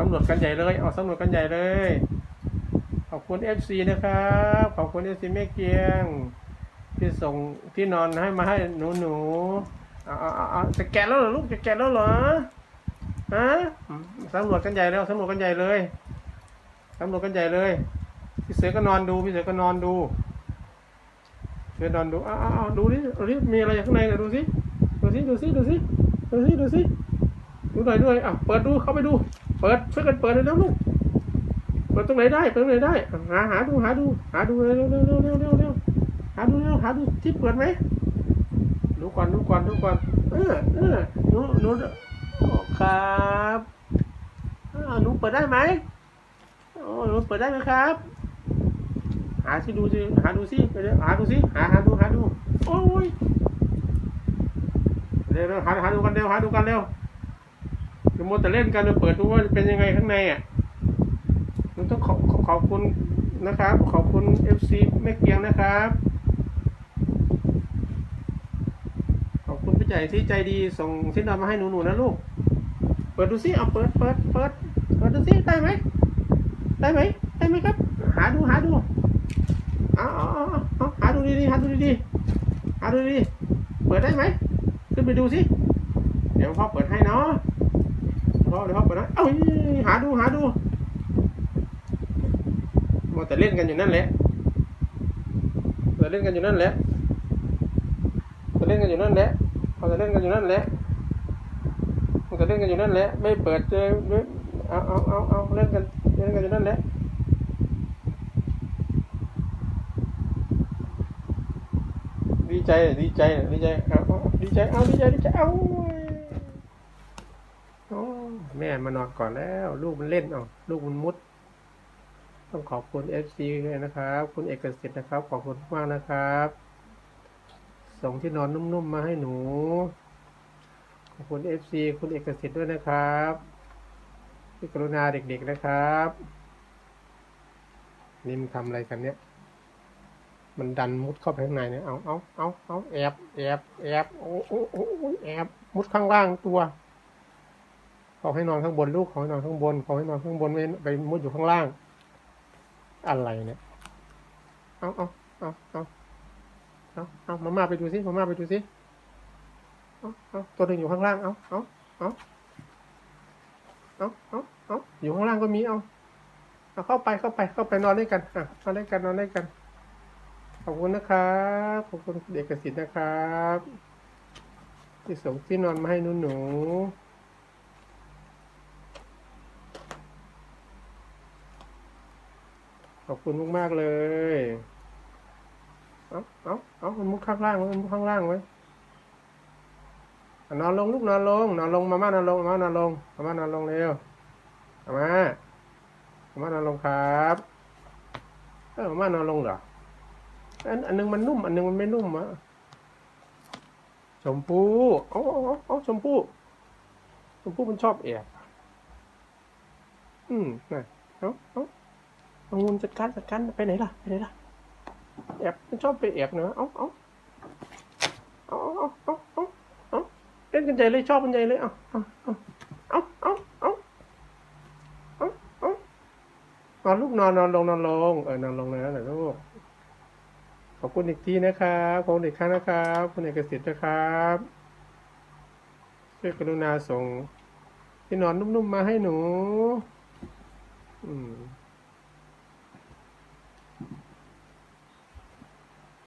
สำรวจกันใหญ่เลยเอาสำรวจกันใหญ่เลย ขอบคุณ FC นะครับ ขอบคุณ FC แม่เกียง ที่ส่งที่นอนให้มาให้หนูหนูเอาเอาเอาจะแกะแล้วเหรอลูกจะแกะแล้วเหรอฮะอืมสำรวจกันใหญ่แล้วสำรวจกันใหญ่เลยสำรวจกันใหญ่เลย พี่เสือก็นอนดูพี่เสือก็นอนดูเสือนอนดูอ้าวอ้าดูดิดูดิมีอะไรอยู่ข้างในนะดูสิดูสิดูสิดูสิดูสิดูสิดูหน่อยด้วยอะเปิดดูเข้าไปดู เปิดช่วยกันเปิดเลยนะลูกเปิดตรงไหนได้เปิดตรงไหนได้ หาหาดูหาดู หาดูเร็วเร็วเร็วเร็วเร็วเร็วหาดูเร็วหาดูที่เปิดไหมดูก่อนดูก่อนดูก่อนเออเออหนูหนูครับหนูเปิดได้ไหมโอ้หนูเปิดได้ไหมครับ หาสิดูสิหาดูสิไปเร็วหาดูสิหาหาดูหาดูโอ้ยเร็วเร็วหาหาดูกันเร็วหาดูกันเร็ว มัวแต่เล่นกันเปิดดูว่าเป็นยังไงข้างในอะเราต้องขอขอบขอบคุณนะครับ ขอบคุณ FC แม่เกียงนะครับ ขอบคุณพี่ใหญ่ที่ใจดีส่งชิ้นนอนมาให้หนูๆนะลูก เปิดดูสิเอาเปิดเปิดเปิดเปิดดูสิได้ไหมได้ไหมได้ไหมครับ หาดูหาดูอาอเอาเอาเอาหาดูดีๆหาดูดีๆหาดูดีๆเปิดได้ไหมขึ้นไปดูสิเดี๋ยวพ่อเปิดให้เนาะ พ่อเดี๋ยวพ่อเปิดให้เอ้ยหาดูหาดูมัวแต่เล่นกันอยู่นั่นแหละมัวแต่เล่นกันอยู่นั่นแหละมัวแต่เล่นกันอยู่นั่นแหละมัวแต่เล่นกันอยู่นั่นแหละมัวแต่เล่นกันอยู่นั่นแหละ ไม่เปิดเจอเอาเอาเอาเอาเล่นกันเล่นกันอยู่นั่นแหละดีใจดีใจดีใจเอาเอาดีใจเอาดีใจดีใจเอา แม่มานอนก่อนแล้ว ลูกมันเล่นเอาลูกมันมุด ต้องขอบคุณเอฟซีเลยนะครับ คุณเอกสิทธิ์นะครับ ขอบคุณมากนะครับ ส่งที่นอนนุ่มๆมาให้หนู ขอบคุณเอฟซีคุณเอกสิทธิ์ด้วยนะครับที่กรุณาเด็กๆนะครับนี่มันทำอะไรกันเนี่ย มันดันมุดเข้าไปข้างในเนี่ย เอาเอาเอาเอาแอบแอบแอบโอ้โอ้โอ้แอบ มุดข้างล่างตัว ขาให้นอนข้างบนลูกเขาให้นอนข้างบนเขาให้นอนข้างบนไม่ไปมุดอยู่ข้างล่าง อะไรเนี่ยเอาเอาเอาเอาเอาเอามาม่าไปดูสิมาม่าไปดูสิเอาเอาตัวหนึ่งอยู่ข้างล่างเอาเอาเอาเอาเอาเอาอยู่ข้างล่างก็มีเอาเอาเข้าไปเข้าไปเข้าไปนอนด้วยกันอะนอนด้วยกันนอนด้วยกัน ขอบคุณนะครับขอบคุณเด็กกสิทธิ์นะครับ ที่ส่งที่นอนมาให้หนูหนู ขอบคุณมากๆเลย เอาเอาเอามันมุดข้างล่างมันมุดข้างล่างไว้นอนลงลูกนอนลง นอนลงมาม่านอนลงมาม่านอนลงมาม่านอนลงเร็วมาม่ามาม่านอนลงครับเออมาม่านอนลงเหรออันอันนึงมันนุ่ม อันนึงมันไม่นุ่มอะชมพู่เอาเอาเออาชมพู่ชมพู่มันชอบแอบอืมน่ะเอาเอา เอางูจัดการจัดการไปไหนล่ะไปไหนล่ะแอบชอบไปแอบเนอะเอ้าเอ้าเอ้าเอ้าเอ้าเอ้าเล่นกันใหญ่เลยชอบกันใหญ่เลยเอ้าเอ้าเอ้าเอ้าเอ้าเอ้านอนลูกนอนนอนลงนอนลงเออนอนลงนะหน่อยลูกขอบคุณอีกทีนะครับขอบคุณอีกครั้งนะครับคุณเอกสิทธิ์นะครับช่วยกรุณาส่งที่นอนนุ่มๆมาให้หนู อืม